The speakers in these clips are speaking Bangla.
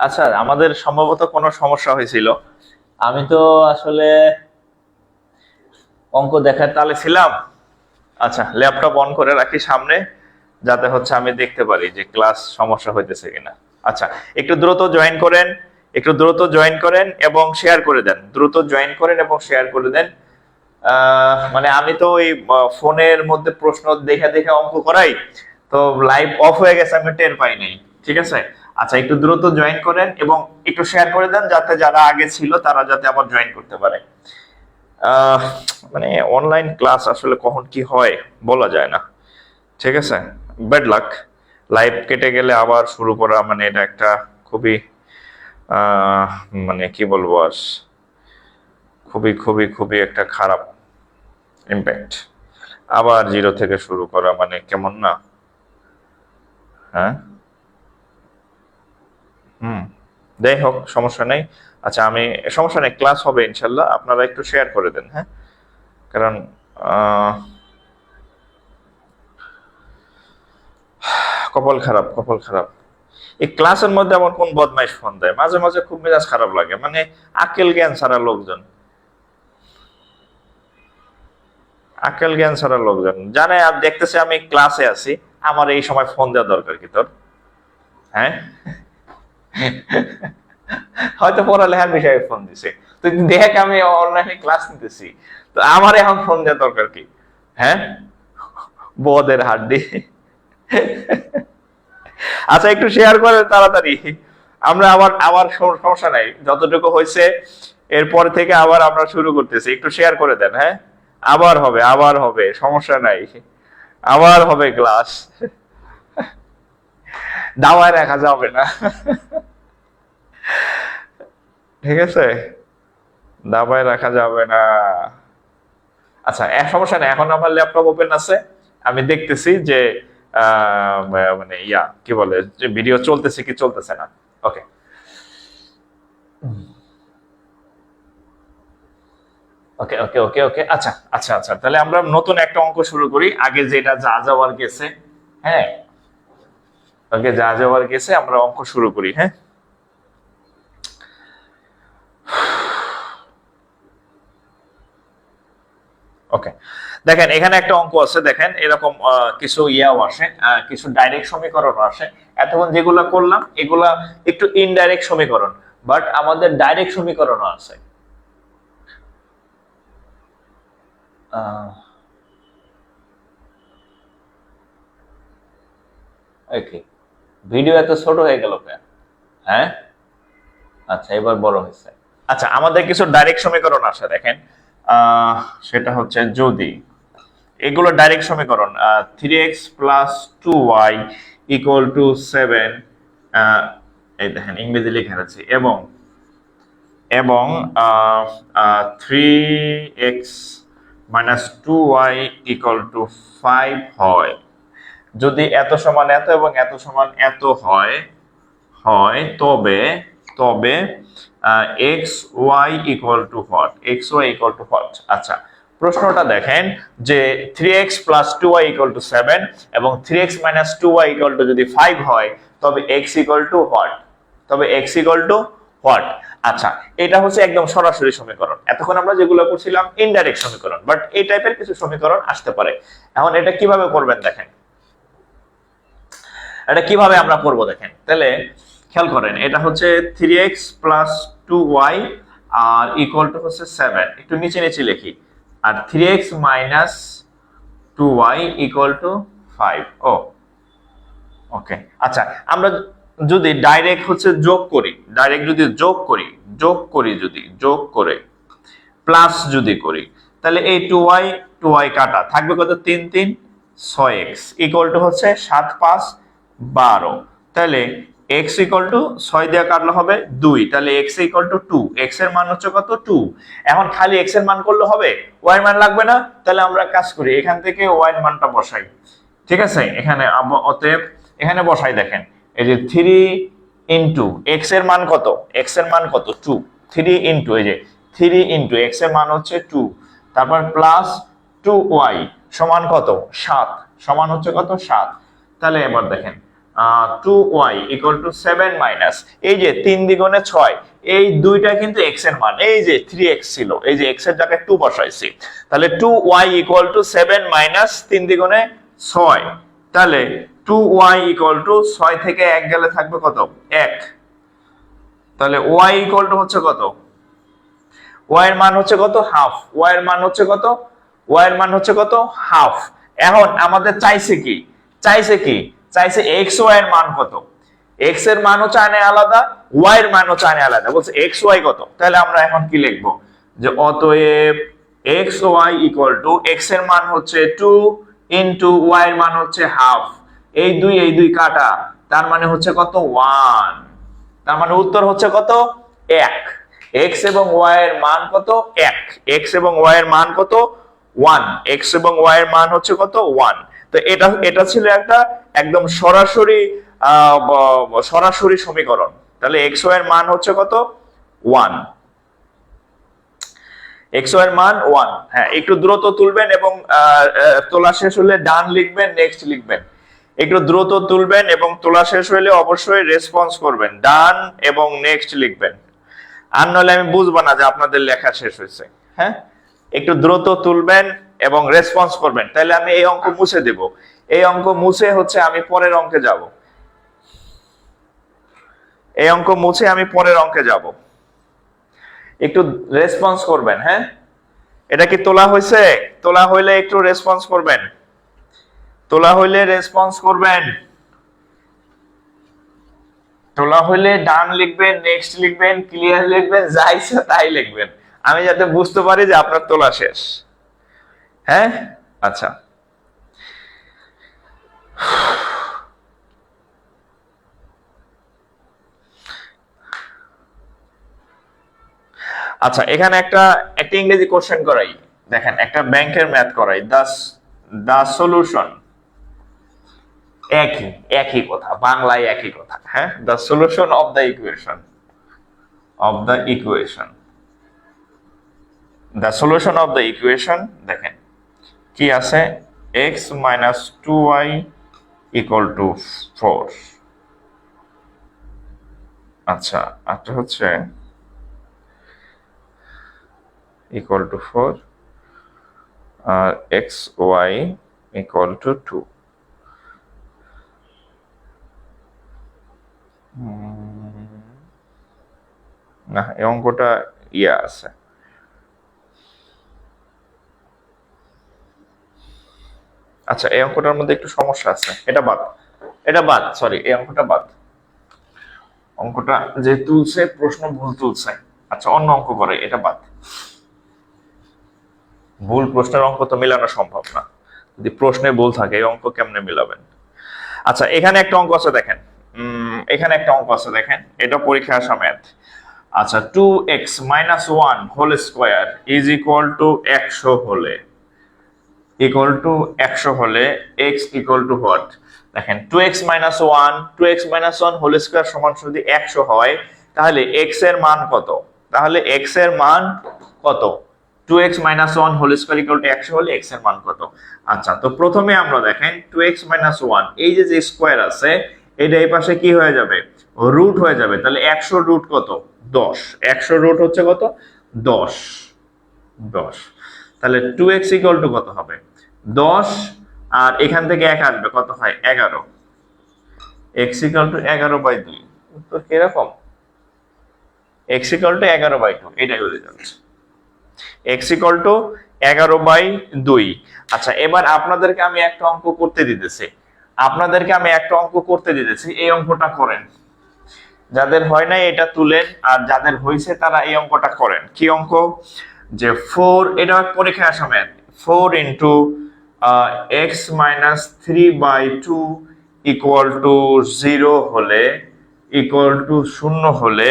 আচ্ছা আমাদের সম্ভবত কোনো সমস্যা হয়েছিল। আমি তো আসলে অঙ্ক দেখার তালে ছিলাম। আচ্ছা ল্যাপটপ অন করে রাখি সামনে, যাতে হচ্ছে আমি দেখতে পারি যে ক্লাস সমস্যা হইতেছে কিনা। আচ্ছা একটু দ্রুত জয়েন করেন, একটু দ্রুত জয়েন করেন এবং শেয়ার করে দেন। দ্রুত জয়েন করেন এবং শেয়ার করে দেন। মানে আমি তো ওই ফোনের মধ্যে প্রশ্ন দেখে দেখে অঙ্ক করাই, তো লাইভ অফ হয়ে গেছে, আমি টের পাই নাই। ঠিক আছে? আচ্ছা একটু দ্রুত জয়েন করেন এবং একটু শেয়ার করে দেন যাতে যারা আগে ছিল তারা যাতে আবার জয়েন করতে পারে। মানে অনলাইন ক্লাস আসলে কখন কি হয় বলা যায় না। ঠিক আছে? ব্যাড লাক লাইভ কেটে গেলে আবার শুরু করা মানে এটা একটা খুবই মানে কি বলব আর, খুবই খুবই খুবই একটা খারাপ ইম্প্যাক্ট আবার জিরো থেকে শুরু করা মানে কেমন না? হ্যাঁ? হুম। যাই হোক, সমস্যা নেই। আচ্ছা আমি, সমস্যা নেই ক্লাস হবে ইনশাল্লাহ। আপনারা একটু শেয়ার করে দেন হ্যাঁ? কারণ কপাল খারাপ কপাল খারাপ। এই ক্লাসের মধ্যে আমার কোন বদমাইশ ফোন দেয়? মাঝে মাঝে খুব মেজাজ খারাপ লাগে। মানে আকেল জ্ঞান ছাড়া লোকজন। আকেল জ্ঞান ছাড়া লোকজন। জানে, আর দেখতেছে আমি ক্লাসে আছি। আমার এই সময় ফোন দেওয়া দরকার কি তোর? হ্যাঁ? হয়তো পড়ালেখার বিষয়ে ফোন দিছে। তুই দেখ আমি অনলাইনে ক্লাস নিতেছি। তো আমার এখন ফোন দেওয়া দরকার কি? হ্যাঁ? বদের হাড্ডি। আচ্ছা একটু শেয়ার করে তাড়াতাড়ি। আমরা আবার আবার সমস্যা নাই। যতটুকু হয়েছে, এরপর থেকে আবার আমরা শুরু করতেছি। একটু শেয়ার করে দেন হ্যাঁ? আবার হবে আবার হবে, সমস্যা নাই। আবার হবে ক্লাস দাওয়ায় রাখা যাবে না। ঠিক আছে? দাবায় রাখা যাবে না। আচ্ছা এক সমস্যা নেই, এখন আমার ল্যাপটপ ওপেন আছে। আমি দেখতেছি যে মানে ইয়া, কি বলে ভিডিও চলতেছে কি চলতেছে না। ওকে ওকে ওকে ওকে ওকে আচ্ছা আচ্ছা আচ্ছা। তাহলে আমরা নতুন একটা অঙ্ক শুরু করি। আগে যেটা যা যাওয়ার গেছে। হ্যাঁ? আগে যা যাওয়ার গেছে, আমরা অঙ্ক শুরু করি হ্যাঁ? ওকে দেখেন, এখানে একটা অঙ্ক আছে, দেখেন, এরকম কিছু ইয়াও আসে কিছু ডাইরেক্ট সমীকরণ আসে। এতক্ষণ যেগুলো করলাম, এগুলা একটু ইনডাইরেক্ট সমীকরণ বাট আমাদের ডাইরেক্ট সমীকরণও আছে। ওকে ভিডিও এত ছোট হয়ে গেল কেন? হ্যাঁ? আচ্ছা এবার বড় হয়েছে। আচ্ছা আমাদের কিছু ডাইরেক্ট সমীকরণ আছে, দেখেন। সেটা হচ্ছে যদি। এগুলো ডাইরেক্ট সমীকরণ three x plus two y equal to seven এই দেখেন, ইংরেজি লেখা আছে এবং এবং three x minus two y equal to five হয়। যদি এত সমান এত এবং এত সমান এত হয় হয়, তবে তবে এক্স ওয়াই ইকুয়াল টু হট এক্স ওয়াই ইকুয়াল টু হট আচ্ছা প্রশ্নটা দেখেন যে three x plus two y equal to seven এবং three x minus two y equal to যদি ফাইভ হয়, তবে এক্স ইকুয়াল টু হট তবে এক্স ইকুয়াল টু হট আচ্ছা এটা হচ্ছে একদম সরাসরি সমীকরণ। এতক্ষণ আমরা যেগুলো করছিলাম ইনডাইরেক্ট সমীকরণ বাট এই টাইপের কিছু সমীকরণ আসতে পারে। এখন এটা কীভাবে করবেন দেখেন। এটা কীভাবে আমরা করব দেখেন? তাহলে খেয়াল করেন, এটা হচ্ছে three x plus two y R equal to হচ্ছে সেভেন একটু নিচে নিচে লিখি। আর three x minus two y equal to five O okay আচ্ছা আমরা যদি ডাইরেক্ট হচ্ছে যোগ করি ডাইরেক্ট যদি যোগ করি যোগ করি যদি, যোগ করে প্লাস যদি করি, তাহলে এই টু ওয়াই টু ওয়াই কাটা। থাকবে কত? তিন তিন, ছয় এক্স ইকুয়াল টু হচ্ছে সাত, পাঁচ বারো। তাহলে এক্স ইকুয়াল টু ছয় দিয়ে কাটলে হবে দুই। তাহলে এক্স ইকুয়াল টু টু এক্সের মান হচ্ছে কত? টু এখন খালি এক্সের মান করলে হবে? ওয়াই মান লাগবে না? তাহলে আমরা কাজ করি, এখান থেকে ওয়াই মানটা বসাই। ঠিক আছে? এখানে অতএব এখানে বসাই দেখেন। এই যে থ্রি ইন্টু এক্সের মান কত? এক্সের মান কত? টু থ্রি ইন্টু এই যে থ্রি ইন্টু এক্সের মান হচ্ছে টু তারপর প্লাস টু ওয়াই সমান কত? সাত। সমান হচ্ছে কত? সাত। তাহলে এবার দেখেন two y equal to seven minus এই যে তিন দ্বিগুণে ছয়, এই দুইটা কিন্তু এক্সের মান, এই যে থ্রি এক্স ছিল, এই যে এক্সের জায়গায় টু বসাইছি, তাহলে two y equal to seven minus তিন দ্বিগুণে ছয়, তাহলে টু ওয়াই ইকুয়াল টু ছয় থেকে এক গেলে থাকবে কত? এক, তাহলে ওয়াই ইকুয়াল টু হচ্ছে কত? ওয়াই এর মান হচ্ছে কত? হাফ ওয়াই এর মান হচ্ছে কত? ওয়াই এর মান হচ্ছে কত? হাফ এখন আমাদের চাইছে কি? চাইছে কি? চাইছে এক্স ওয়াই এর মান কত? এক্সের মানও চায়না আলাদা ওয়াই এর মানও চায়না আলাদা। বলছে এক্স ওয়াই কত? তাহলে আমরা এখন কি লিখব? যে অতএব এক্স ওয়াই ইকুয়াল টু এক্সের মান হচ্ছে টু ইন্টু ওয়াই এর মান হচ্ছে হাফ এই দুই এই দুই কাটা। তার মানে হচ্ছে কত? ওয়ান তার মানে উত্তর হচ্ছে কত? এক। এক্স এবং ওয়াই এর মান কত? এক। এক্স এবং ওয়াই এর মান কত? ওয়ান এক্স এবং ওয়াই এর মান হচ্ছে কত? ওয়ান তো এটা এটা ছিল একটা একদম সরাসরি সরাসরি সমীকরণ। তাহলে এক্সের মান হচ্ছে কত? ওয়ান এক্সের মান ওয়ান হ্যাঁ একটু দ্রুত তুলবেন এবং তোলা শেষ হলে ডান লিখবেন নেক্সট লিখবেন। একটু দ্রুত তুলবেন এবং তোলা শেষ হলে অবশ্যই রেসপন্স করবেন। ডান এবং নেক্সট লিখবেন। আর নইলে আমি বুঝব না যে আপনাদের লেখা শেষ হয়েছে। হ্যাঁ একটু দ্রুত তুলবেন। এবং রেসপন্স করবেন। তাহলে আমি এই অঙ্ক মুছে দেব। এই অঙ্ক মুছে হচ্ছে আমি পরের অঙ্কে যাব। এই অঙ্ক মুছে আমি পরের অঙ্কে যাব। একটু রেসপন্স করবেন হ্যাঁ? এটা কি তোলা হয়েছে? তোলা হইলে একটু রেসপন্স করবেন। তোলা হইলে রেসপন্স করবেন। তোলা হইলে ডান লিখবেন নেক্সট লিখবেন ক্লিয়ার লিখবেন যা ইচ্ছা তাই লিখবেন। আমি যাতে বুঝতে পারি যে আপনার তোলা শেষ। হ্যাঁ? আচ্ছা। আচ্ছা এখানে একটা একটা ইংরেজি কোশ্চেন করাই। দেখেন, একটা ব্যাংকের ম্যাথ করাই। দাস দা সলিউশন একই একই কথা, বাংলায় একই কথা হ্যাঁ? The solution of the equation of the equation the solution of the equation দেখেন কি আছে? X minus two y equal to four আচ্ছা আচ্ছা হচ্ছে equal to four R x y equal to two না, এই অঙ্কটা ইয়ে আছে। আচ্ছা এই অঙ্কটার মধ্যে একটু সমস্যা আছে। এটা বাদ। এটা বাদ সরি এই অঙ্কটা বাদ। অঙ্কটা যে তুলছে, প্রশ্ন ভুল তুলছে। আচ্ছা অন্য অঙ্ক করে, এটা বাদ। ভুল প্রশ্নের অঙ্ক তো মেলানো সম্ভব না। যদি প্রশ্নে ভুল থাকে, এই অঙ্ক কেমনে মিলাবেন? আচ্ছা এখানে একটা অঙ্ক আছে, দেখেন। এখানে একটা অঙ্ক আছে, দেখেন। এটা পরীক্ষা আসা ম্যাথ আচ্ছা two x minus one whole square is equal to একশো হলে। ইকুয়াল টু একশো হলে এক্স ইকুয়াল টু হোয়াট দেখেন two x minus one two x minus one whole square সমান যদি একশো হয়, তাহলে এক্সের মান কত? তাহলে এক্সের মান কত? Two x minus one whole square equal to একশো হলে এক্সের মান কত? আচ্ছা তো প্রথমে আমরা দেখেন টু এক্স মাইনাস ওয়ান এই যে যে স্কোয়ার আছে, এটা এই পাশে কি হয়ে যাবে? রুট হয়ে যাবে। তাহলে একশো রুট কত? দশ। একশো রুট হচ্ছে কত? দশ। দশ। তাহলে টু এক্স ইকুয়াল টু কত হবে? দশ, আর এখান থেকে এক আসবে, কত হয়? এগারো। এক্স ইকুয়াল টু এগারো বাই দুই। উত্তর কীরকম? এক্স ইকুয়াল টু এগারো বাই টু এটাই যাচ্ছে। এক্স ইকুয়াল টু এগারো বাই দুই। আচ্ছা এবার আপনাদেরকে আমি একটা অঙ্ক করতে দিতেছি। আপনাদেরকে আমি একটা অঙ্ক করতে দিতেছি, এই অঙ্কটা করেন। যাদের হয় নাই এটা তুলেন, আর যাদের হয়েছে তারা এই অঙ্কটা করেন। কি অঙ্ক? যে ফোর এটা পরীক্ষায় আসা math four into x minus three by two equal to zero হলে ইকুয়াল টু শূন্য হলে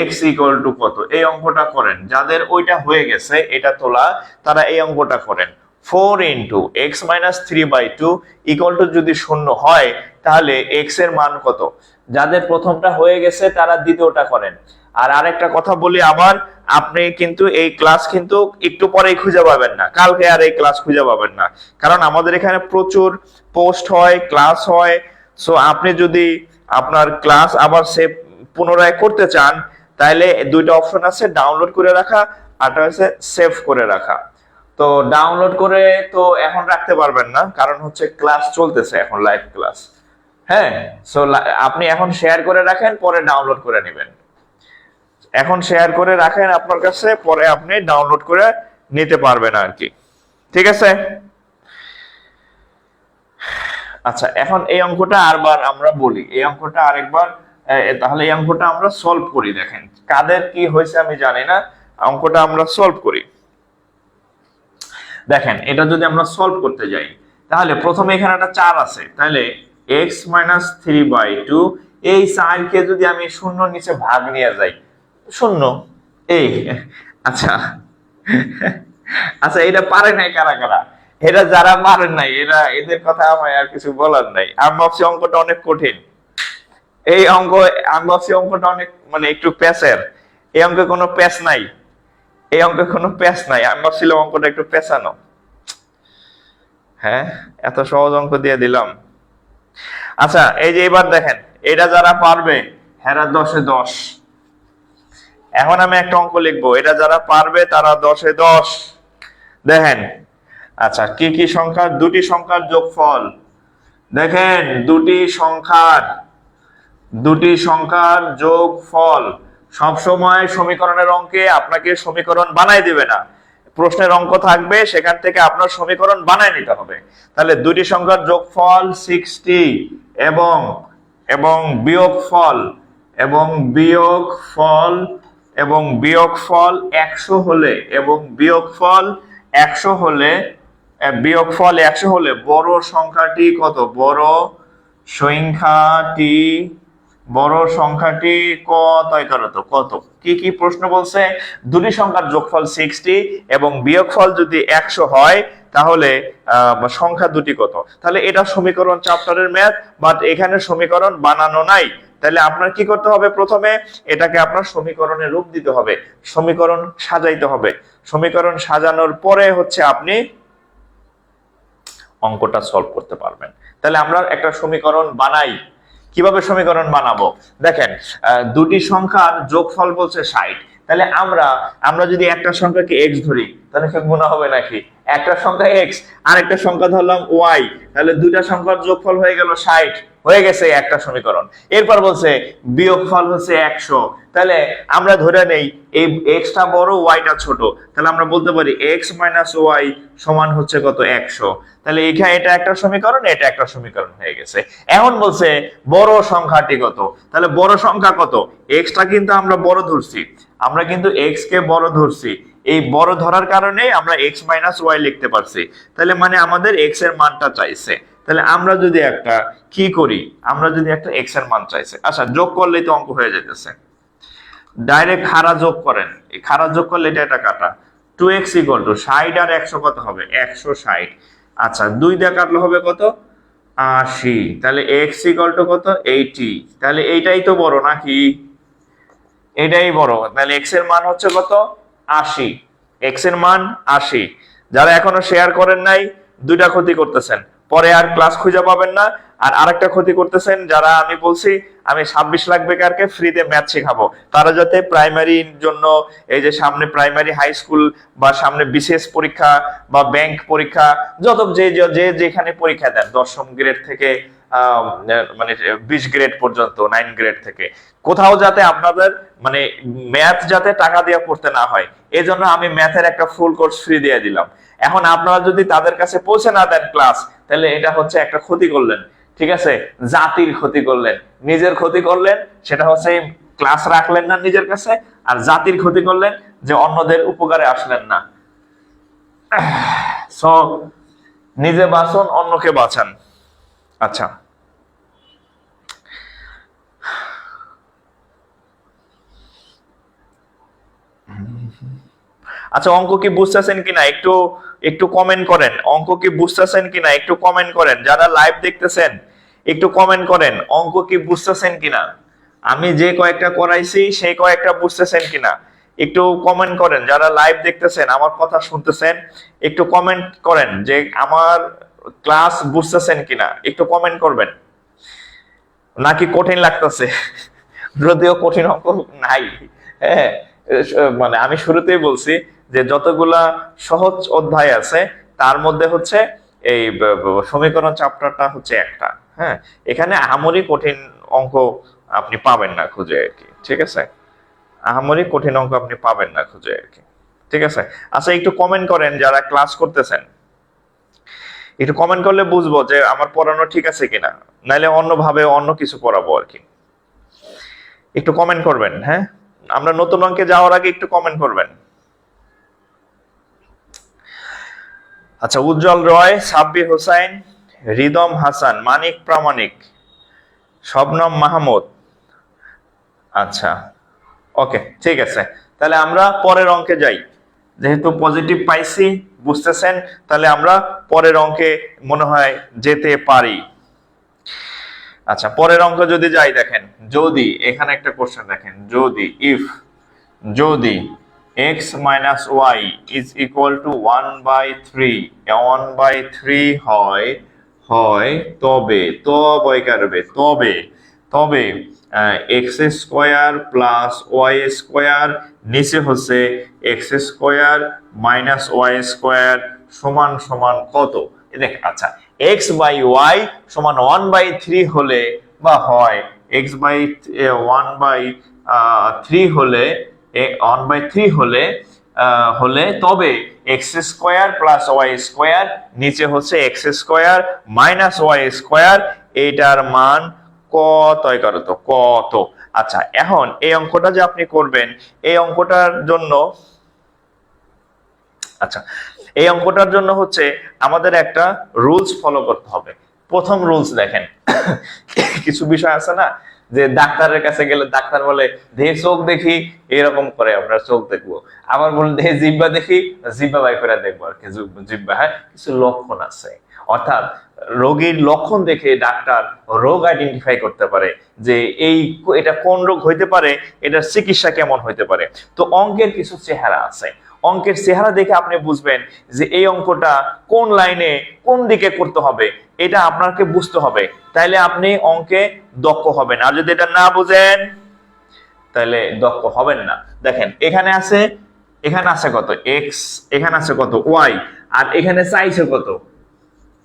এক্স ইকুয়াল টু কত? এই অঙ্কটা করেন। যাদের ওইটা হয়ে গেছে, এটা তোলা, তারা এই অঙ্কটা করেন। Four into x minus three by two equal to যদি শূন্য হয়, তাহলে এক্সের মান কত? যাদের প্রথমটা হয়ে গেছে, তারা দ্বিতীয়টা করেন। আর আরেকটা কথা বলি আবার, আপনি কিন্তু এই ক্লাস কিন্তু একটু পরেই খুঁজে পাবেন না। কালকে আর এই ক্লাস খুঁজে পাবেন না। কারণ আমাদের এখানে প্রচুর পোস্ট হয় ক্লাস হয়। সো আপনি যদি আপনার ক্লাস আবার সেভ পুনরায় করতে চান তাহলে দুইটা অপশন আছে ডাউনলোড করে রাখা আরটা হচ্ছে সেভ করে রাখা। তো ডাউনলোড করে তো এখন রাখতে পারবেন না, কারণ হচ্ছে ক্লাস চলতেছে এখন লাইভ ক্লাস হ্যাঁ? সো আপনি এখন শেয়ার করে রাখেন, পরে ডাউনলোড করে নেবেন। এখন শেয়ার করে রাখেন আপনার কাছে, পরে আপনি ডাউনলোড করে নিতে পারবেন আর কি ঠিক আছে? আচ্ছা এখন এই অঙ্কটা আরবার আমরা বলি। এই অঙ্কটা আরেকবার তাহলে এই অঙ্কটা আমরা সলভ করি, দেখেন। কাদের কি হয়েছে আমি জানি না। অঙ্কটা আমরা সলভ করি। দেখেন, এটা যদি আমরা সলভ করতে যাই, তাহলে প্রথমে এখানে একটা চার আছে। তাহলে x minus three by two এই চারকে যদি আমি শূন্য নিচে ভাগ নিয়ে যাই শূন্য। এই আচ্ছা। আচ্ছা এটা পারে নাই কারা কারা? এটা যারা মারেন নাই, এরা, এদের কথা আমার আর কিছু বলার নাই। আমি অঙ্কটা অনেক কঠিন। এই অঙ্ক, আমি অঙ্কটা অনেক মানে একটু প্যাসের এই অঙ্কে কোনো প্যাস নাই। এই অঙ্কে কোনো প্যাস নাই। আমি ভাবছিলাম অঙ্কটা একটু পেঁচানো। হ্যাঁ এত সহজ অঙ্ক দিয়ে দিলাম। আচ্ছা এই যে এবার দেখেন, এটা যারা পারবে হেরা দশে দশ। এখন আমি একটা অঙ্ক লিখব। এটা যারা পারবে, তারা দশে দশ। দেখেন আচ্ছা কি কি সংখ্যার? দুটি সংখ্যার যোগফল। দেখেন, দুটি সংখ্যার দুটি সংখ্যার যোগফল। সবসময় সমীকরণের অঙ্কে আপনাকে সমীকরণ বানাই দিবে না। প্রশ্নের অঙ্ক থাকবে, সেখান থেকে আপনার সমীকরণ বানায় নিতে হবে। তাহলে দুটি সংখ্যার যোগফল সিক্সটি এবং এবং বিয়োগ ফল এবং বিয়োগফল এবং বিয়োগফল একশো হলে, এবং বিয়োগফল একশো হলে বিয়োগফল একশো হলে বড় সংখ্যাটি কত? বড় সংখ্যাটি বড় সংখ্যাটি কত কত কত? কি কি প্রশ্ন বলছে? দুটি সংখ্যার যোগফল সিক্সটি এবং বিয়োগফল যদি একশো হয়, তাহলে সংখ্যা দুটি কত? তাহলে এটা সমীকরণ চ্যাপ্টারের ম্যাথ বাট এখানে সমীকরণ বানানো নাই। তাহলে আপনার কি করতে হবে? প্রথমে এটাকে আপনার সমীকরণে রূপ দিতে হবে। সমীকরণ সাজাইতে হবে। সমীকরণ সাজানোর পরে হচ্ছে আপনি অঙ্কটা সলভ করতে পারবেন। তাহলে আমরা একটা সমীকরণ বানাই। কীভাবে সমীকরণ বানাবো? দেখেন দুটি সংখ্যার যোগফল বলছে ষাট। তাহলে আমরা আমরা যদি একটা সংখ্যাকে এক্স ধরি, তাহলে সে গুণা হবে নাকি? একটা সংখ্যা এক্স আর একটা সংখ্যা ধরলাম ওয়াই তাহলে দুইটা সংখ্যার যোগফল হয়ে গেল ষাট, হয়ে গেছে একটা সমীকরণ। এরপর বলছে, বিয়োগফল হচ্ছে একশো, তাহলে আমরা ধরে নেই, এই এক্সটা বড় ওয়াইটা ছোট, তাহলে আমরা বলতে পারি এক্স মাইনাস ওয়াই সমান হচ্ছে কত একশো। তাহলে এখানে এটা একটা সমীকরণ, এটা একটা সমীকরণ হয়ে গেছে। এখন বলছে, বড় সংখ্যাটি কত? তাহলে বড় সংখ্যা কত? এক্সটা কিন্তু আমরা বড় ধরছি। আমরা কিন্তু এক্স কে বড় ধরছি। এই বড় ধরার কারণে আমরা এক্স মাইনাস ওয়াই লিখতে পারছি। তাহলে মানে আমাদের এক্সের মানটা চাইছে। তাহলে আমরা যদি একটা কি করি? আমরা যদি একটা এক্সের মান চাইছে। আচ্ছা যোগ করলেই তো অঙ্ক হয়ে যেতেছে ডাইরেক্ট খাড়া যোগ করেন। এই খাড়া যোগ করলে এটা একটা কাটা। টু এক্স ইকুয়াল টু ষাট আর একশো কত হবে? একশো ষাট। আচ্ছা দুই দিয়ে কাটলে হবে কত? আশি। তাহলে এক্স ইকুয়াল টু কত? এইটি তাহলে এইটাই তো বড় নাকি? এটাই বড়। তাহলে এক্সের মান হচ্ছে কত? আশি। এক্সের মান আশি। যারা এখনও শেয়ার করেন নাই, দুইটা ক্ষতি করতেছেন। পরে আর ক্লাস খুঁজে পাবেন না। আর আরেকটা ক্ষতি করতেছেন, যারা আমি বলছি, আমি ছাব্বিশ লাখ বেকারকে ফ্রিতে ম্যাথ শেখাবো। তারা যাতে প্রাইমারির জন্য এই যে সামনে প্রাইমারি হাই স্কুল বা সামনে বিশেষ পরীক্ষা বা ব্যাংক পরীক্ষা, যত যে, যে- যেখানে পরীক্ষা দেন, দশম গ্রেড থেকে মানে বিশ গ্রেড পর্যন্ত নাইন গ্রেড থেকে। কোথাও যাতে আপনাদের মানে ম্যাথ যাতে টাকা দিয়ে পড়তে না হয় এই জন্য আমি ম্যাথের একটা ফুল কোর্স ফ্রি দিয়ে দিলাম। এখন আপনারা যদি তাদের কাছে পৌঁছে না দেন ক্লাস তাহলে এটা হচ্ছে একটা ক্ষতি করলেন, ঠিক আছে? জাতির ক্ষতি করলেন। নিজের ক্ষতি করলেন, সেটা হচ্ছে ক্লাস রাখলেন না নিজের কাছে, আর জাতির ক্ষতি করলেন যে অন্যদের উপকারে আসলেন না। সো নিজে বাঁচুন, অন্যকে বাঁচান। আচ্ছা। আচ্ছা অঙ্ক কি বুঝতেছেন কিনা? একটু একটু কমেন্ট করেন। অঙ্ক কি বুঝতেছেন কিনা? একটু কমেন্ট করেন। যারা লাইভ দেখতেছেন, একটু কমেন্ট করেন। অঙ্ক কি বুঝতেছেন কিনা? আমি যে কয়েকটা করাইছি, সেই কয়েকটা বুঝতেছেন কিনা? একটু কমেন্ট করেন। যারা লাইভ দেখতেছেন, আমার কথা শুনতেছেন, একটু কমেন্ট করেন যে আমার ক্লাস বুঝতেছেন কিনা, একটু কমেন্ট করবেন। নাকি কঠিন লাগতেছে? যদিও কঠিন অঙ্ক নাই হ্যাঁ? মানে আমি শুরুতেই বলছি যে যতগুলা সহজ অধ্যায় আছে, তার মধ্যে হচ্ছে এই সমীকরণ চ্যাপ্টারটা হচ্ছে একটা হ্যাঁ? এখানে আহামরি কঠিন অঙ্ক আপনি পাবেন না খুঁজে আর কি, ঠিক আছে? আহামরি কঠিন অঙ্ক আপনি পাবেন না খুঁজে আর কি, ঠিক আছে? আচ্ছা একটু কমেন্ট করেন যারা ক্লাস করতেছেন। একটু কমেন্ট করলে বুঝব যে আমার পড়ানো ঠিক আছে কিনা। নাইলে অন্যভাবে অন্য কিছু পড়াবো আর কি। একটু কমেন্ট করবেন হ্যাঁ? আমরা নতুন অঙ্কে যাওয়ার আগে একটু কমেন্ট করবেন। আচ্ছা উজ্জ্বল রয়, সাব্বির হোসাইন, রিদম হাসান, মানিক প্রামাণিক, শবনম মাহমুদ। আচ্ছা ওকে ঠিক আছে। তাহলে আমরা পরের অঙ্কে যাই। যেহেতু পজিটিভ পাইছি বুঝতেছেন? তাহলে আমরা পরের অঙ্কে মনে হয় যেতে পারি। আচ্ছা পরের অঙ্ক যদি যাই দেখেন, যদি, এখানে একটা কোশ্চেন দেখেন, যদি ইফ যদি x minus y is equal to one by three one by three হয় হয় তবে তবে তবে তবে x square plus y square নিচে হচ্ছে x square minus y square সমান সমান কত? দেখ আচ্ছা এক্স বাই ওয়াই সমান ওয়ান বাই থ্রি হলে বা হয় x by one by three হলে ওয়ান বাই থ্রি হলে হলে তবে x square plus y square নিচে হচ্ছে x square minus y square এইটার মান কত করো তো কত আচ্ছা এখন এই অঙ্কটা যে আপনি করবেন, এই অঙ্কটার জন্য আচ্ছা এই অঙ্কটার জন্য হচ্ছে আমাদের একটা রুলস ফলো করতে হবে। প্রথম রুলস দেখেন। কিছু বিষয় আছে না, যে ডাক্তারের কাছে গেলে ডাক্তার বলে চোখ দেখি। এরকম করে আমরা চোখ দেখব। আবার বলে দেহে জিব্বা দেখি। জিব্বা বাই করে দেখব আর কি জিব্বা হ্যাঁ? কিছু লক্ষণ আছে। অর্থাৎ রোগীর লক্ষণ দেখে ডাক্তার রোগ আইডেন্টিফাই করতে পারে যে এই এটা কোন রোগ হইতে পারে, এটার চিকিৎসা কেমন হইতে পারে। তো অঙ্কের কিছু চেহারা আছে। অঙ্কের চেহারা দেখে আপনি বুঝবেন যে এই অঙ্কটা কোন লাইনে কোন দিকে করতে হবে, এটা আপনাকে বুঝতে হবে। তাইলে আপনি অঙ্কে দক্ষ হবেন। আর যদি এটা না বুঝেন তাহলে দক্ষ হবেন না। দেখেন, এখানে আছে এখানে আছে কত? এক্স এখানে আছে কত? ওয়াই আর এখানে চাইছে কত?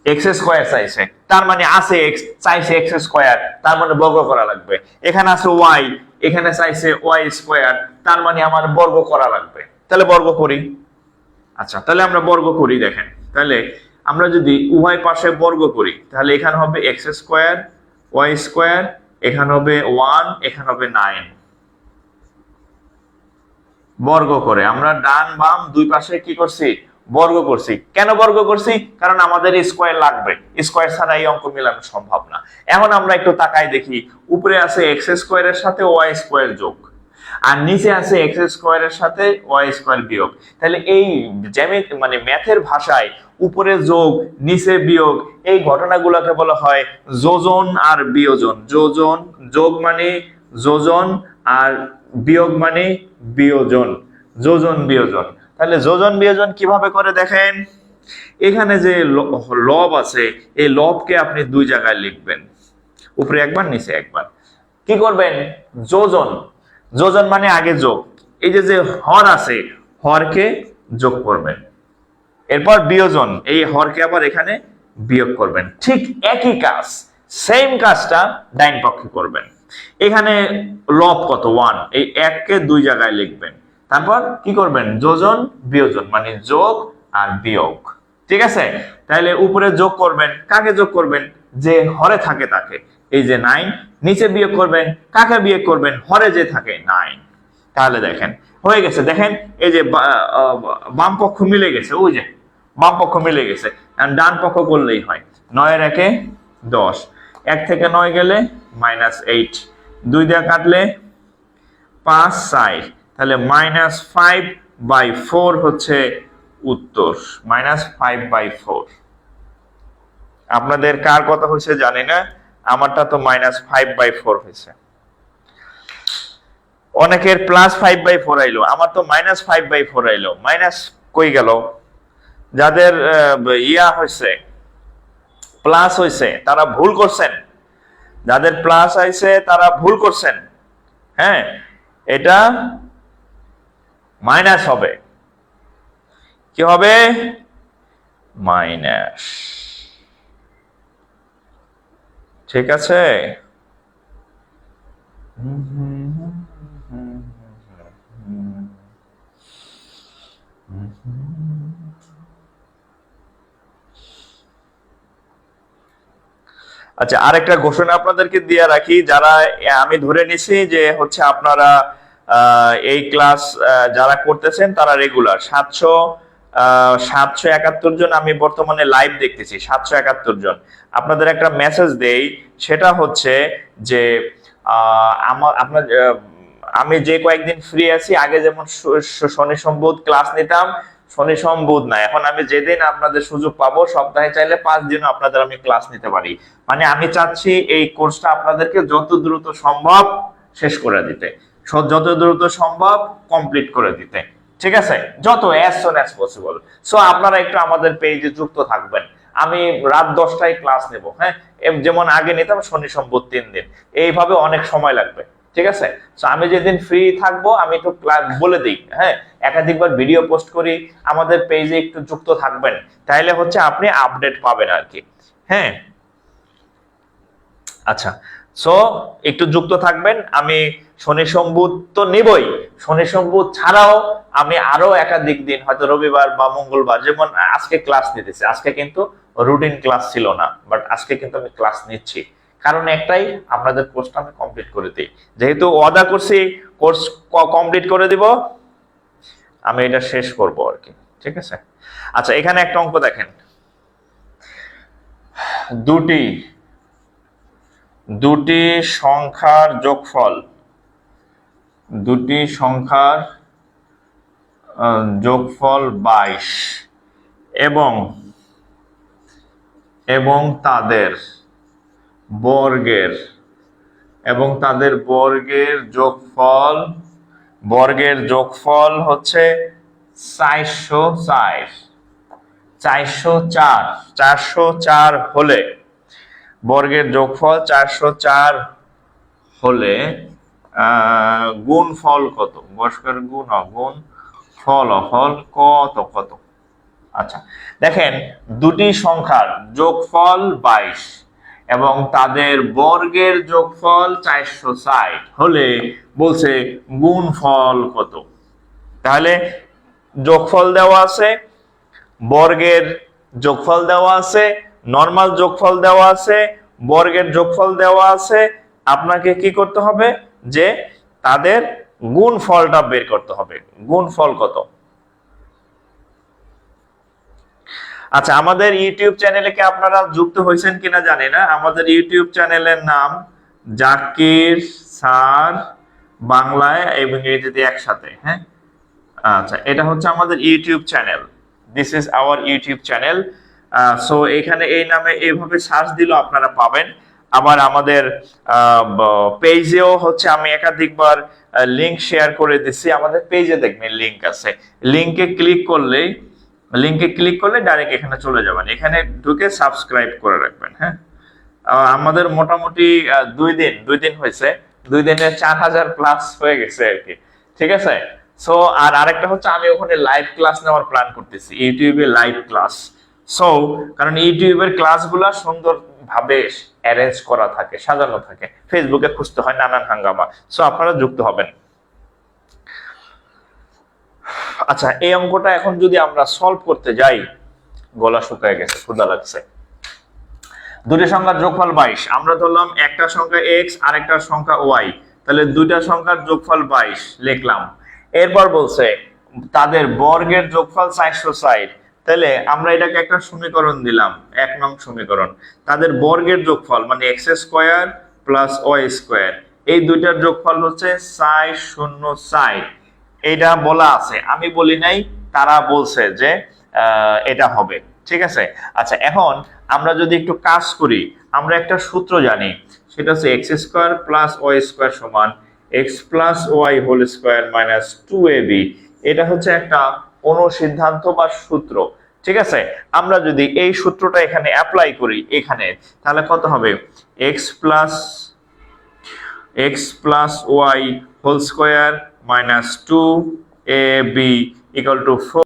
এক্স স্কোয়ার চাইছে তার মানে আছে এক্স চাইছে এক্স স্কোয়ার তার মানে বর্গ করা লাগবে। এখানে আছে ওয়াই এখানে চাইছে ওয়াই স্কোয়ার তার মানে আমার বর্গ করা লাগবে। তাহলে বর্গ করি। আচ্ছা তাহলে আমরা বর্গ করি, দেখেন। তাহলে আমরা যদি উভয় পাশে বর্গ করি, তাহলে এখানে হবে এক্স স্কোয়ার ওয়াই স্কোয়ার এখানে হবে ওয়ান এখানে হবে নাইন বর্গ করে। আমরা ডান বাম দুই পাশে কি করছি? বর্গ করছি। কেন বর্গ করছি? কারণ আমাদের স্কোয়ার লাগবে। স্কোয়ার ছাড়া এই অঙ্ক মিলানো সম্ভব না। এখন আমরা একটু তাকাই দেখি। উপরে আছে এক্স স্কোয়ারের সাথে ওয়াই স্কোয়ার যোগ। আর নিচে আছে এক্স স্কোয়ারের সাথে ওয়াই স্কোয়ার বিয়োগ। তাহলে এই জ্যামি মানে ম্যাথের ভাষায় উপরে যোগ, নিচে বিয়োগ, এই ঘটনাগুলোকে বলা হয় যোজন আর বিয়োজন। যোজন, যোগ মানে যোজন আর বিয়োগ মানে বিয়োজন। যোজন, বিয়োজন। তাহলে যোজন বিয়োজন কীভাবে করে দেখেন? এখানে যে লব আছে, এই লবকে আপনি দুই জায়গায় লিখবেন। উপরে একবার, নিচে একবার। কি করবেন? যোজন। যোজন মানে আগে যোগ। এই যে যে হর আছে, হরকে যোগ করবেন। এরপর বিয়োজন। এই হরকে আবার এখানে বিয়োগ করবেন। ঠিক একই কাজ, সেম কাজটা ডাইন পক্ষে করবেন। এখানে লব কত? ওয়ান। এই এককে দুই জায়গায় লিখবেন। তারপর কি করবেন? যোজন, বিয়োজন মানে যোগ আর বিয়োগ। ঠিক আছে? তাহলে উপরে যোগ করবেন, কাকে যোগ করবেন? যে হরে থাকে তাকে। এই যে নাইন নিচে বিয়োগ করবেন, কাকে বিয়োগ করবেন? হরে যে থাকে নাইন তাহলে দেখেন, হয়ে গেছে। দেখেন, এই যে বাম পক্ষ মিলে গেছে, ওই যে, বাম পক্ষ মিলে গেছে। ডান পক্ষ করলেই হয়। নয়ের একে দশ। এক থেকে নয় গেলে মাইনাস এইট দুই দিয়ে কাটলে পাঁচ সাই তাহলে মাইনাস ফাইভ বাই ফোর হচ্ছে উত্তর। মাইনাস ফাইভ বাই ফোর আপনাদের কার কথা হয়েছে জানি না, আমারটা তো মাইনাস ফাইভ বাই ফোর হয়েছে। অনেকের প্লাস ফাইভ বাই ফোর আইলো, আমার তো মাইনাস ফাইভ বাই ফোর আইলো। মাইনাস কই গেল? যাদের ইয়া হয়েছে প্লাস হয়েছে, তারা ভুল করছেন। যাদের প্লাস আইছে, তারা ভুল করছেন। হ্যাঁ এটা মাইনাস হবে। কি হবে? মাইনাস। ঠিক আছে? আচ্ছা আরেকটা ঘোষণা আপনাদেরকে দিয়ে রাখি, যারা, আমি ধরে নিছি যে হচ্ছে আপনারা এই ক্লাস যারা করতেছেন তারা রেগুলার সাতশো সাতশো একাত্তর জন আমি বর্তমানে লাইভ দেখতেছি, সাতশো একাত্তর জন। আপনাদের একটা মেসেজ দেই, সেটা হচ্ছে যে আমার আপনার আমি যে কয়েকদিন ফ্রি আছি, আগে যেমন শনি সম্বোধ ক্লাস নিতাম, শনি সম্বোধ না। এখন আমি যেদিন আপনাদের সুযোগ পাবো, সপ্তাহে চাইলে পাঁচ দিনও আপনাদের আমি ক্লাস নিতে পারি। মানে আমি চাচ্ছি এই কোর্সটা আপনাদেরকে যত দ্রুত সম্ভব শেষ করে দিতে। যত দ্রুত সম্ভব কমপ্লিট করে দিতে। ঠিক আছে? যত as soon as possible so আপনারা একটু আমাদের পেজে যুক্ত থাকবেন। আমি রাত দশটায় ক্লাস নেব হ্যাঁ? যেমন আগে নিতাম শনি সম্পদ তিন দিন। এইভাবে অনেক সময় লাগবে। ঠিক আছে? তো আমি যেদিন ফ্রি থাকব, আমি একটু ক্লাস বলে দিই হ্যাঁ? একাধিকবার ভিডিও পোস্ট করি। আমাদের পেজে একটু যুক্ত থাকবেন। তাহলে হচ্ছে আপনি আপডেট পাবেন আর কি হ্যাঁ? আচ্ছা। সো একটু যুক্ত থাকবেন। আমি শনি সম্বুধ তো নিবই। শনি সম্বুধ ছাড়াও আমি আরও একাধিক দিন, হয়তো রবিবার বা মঙ্গলবার, যেমন আজকে ক্লাস নিতেছি। আজকে কিন্তু রুটিন ক্লাস ছিল না বাট আজকে কিন্তু আমি ক্লাস নিচ্ছি। কারণ একটাই, আপনাদের কোর্সটা আমি কমপ্লিট করে দিই। যেহেতু ওয়াদা করছি কোর্স কমপ্লিট করে দিব, আমি এটা শেষ করব আর কি, ঠিক আছে? আচ্ছা এখানে একটা অঙ্ক দেখেন। দুটি দুটি সংখ্যার যোগফল দুটি সংখ্যার যোগফল বাইশ এবং এবং তাদের বর্গের, এবং তাদের বর্গের যোগফল বর্গের যোগফল হচ্ছে চারশো চার। চারশো চার। চারশো চার হলে, বর্গের যোগফল চারশো চার হলে গুণ ফল কত? বর্গের গুণ অগুণ ফল হ, ফল কত কত? আচ্ছা দেখেন দুটি সংখ্যার যোগফল বাইশ এবং তাদের বর্গের যোগফল চারশো ষাট হলে বলছে গুণ ফল কত? তাহলে যোগফল দেওয়া আছে বর্গের যোগফল দেওয়া আছে নর্মাল যোগফল দেওয়া আছে বর্গের যোগফল দেওয়া আছে আপনাকে কি করতে হবে? যে তাদের গুণ ফলটা বের করতে হবে। গুণ ফল কত? আচ্ছা আমাদের ইউটিউব চ্যানেলে কি আপনারা যুক্ত হয়েছেন কিনা জানি না। আমাদের ইউটিউব চ্যানেলের নাম জাকির স্যার বাংলায় এবং ইংরেজিতে একসাথে হ্যাঁ? আচ্ছা এটা হচ্ছে আমাদের YouTube channel. This is our YouTube channel. So এখানে এই নামে এইভাবে সার্চ দিলেও আপনারা পাবেন। আবার আমাদের পেজেও হচ্ছে আমি একাধিকবার লিংক শেয়ার করে দিচ্ছি আমাদের পেজে দেখবেন লিংক আছে। লিংকে ক্লিক করলেই লিংকে ক্লিক করলে ডাইরেক্ট এখানে চলে যাবেন। এখানে ঢুকে সাবস্ক্রাইব করে রাখবেন হ্যাঁ? আমাদের মোটামুটি দুই দিন দুই দিন হয়েছে। দুই দিনে চার হাজার প্লাস হয়ে গেছে আর কি। ঠিক আছে? সো আর আরেকটা হচ্ছে আমি ওখানে লাইভ ক্লাস নেওয়ার প্ল্যান করতেছি। ইউটিউবে লাইভ ক্লাস সো কারণ ইউটিউবের ক্লাসগুলো সুন্দর ভাবে অ্যারেঞ্জ করা থাকে, সাজানো থাকে। ফেসবুকে খুঁজতে হয় নানান হাঙ্গামা। সো আপনারা যুক্ত হবেন। আচ্ছা এই অঙ্কটা এখন যদি আমরা সলভ করতে যাই, গলা শুকায় গেছে ক্ষুদা লাগছে। দুটি সংখ্যার যোগফল বাইশ। আমরা ধরলাম একটা সংখ্যা এক্স আর একটা সংখ্যা ওয়াই তাহলে দুইটা সংখ্যার যোগফল বাইশ লিখলাম। এরপর বলছে, তাদের বর্গের যোগফল চারশো ষাট। তাহলে আমরা এটাকে একটা সমীকরণ দিলাম, এক নং সমীকরণ। তাদের বর্গের যোগফল মানে x square plus y square. এই দুইটার যোগফল হচ্ছে সাই শূন্য সাই এটা বলা আছে, আমি বলি নাই, তারা বলছে যে এটা হবে। ঠিক আছে? আচ্ছা এখন আমরা যদি একটু কাজ করি, আমরা একটা সূত্র জানি, সেটা হচ্ছে x square plus y square সমান x plus y whole square minus two a b এটা হচ্ছে একটা অনুসিদ্ধান্ত বা সূত্র, ঠিক আছে? আমরা যদি এই সূত্রটা এখানে অ্যাপ্লাই করি, এখানে, তাহলে কত হবে? X plus x plus y whole square minus two a b equal to four